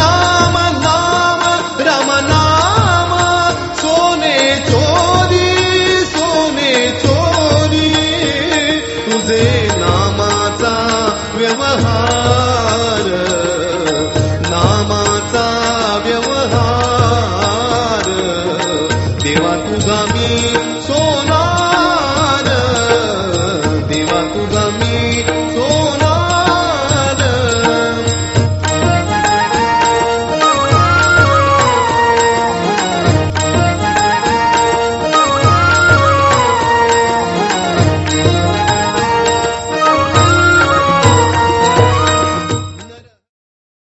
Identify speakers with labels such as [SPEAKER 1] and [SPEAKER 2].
[SPEAKER 1] नाम नाम राम नाम सोने चोरी सोने चोरी तुझे नामाचा व्यवहार नामाचा व्यवहार देवा तुझा मी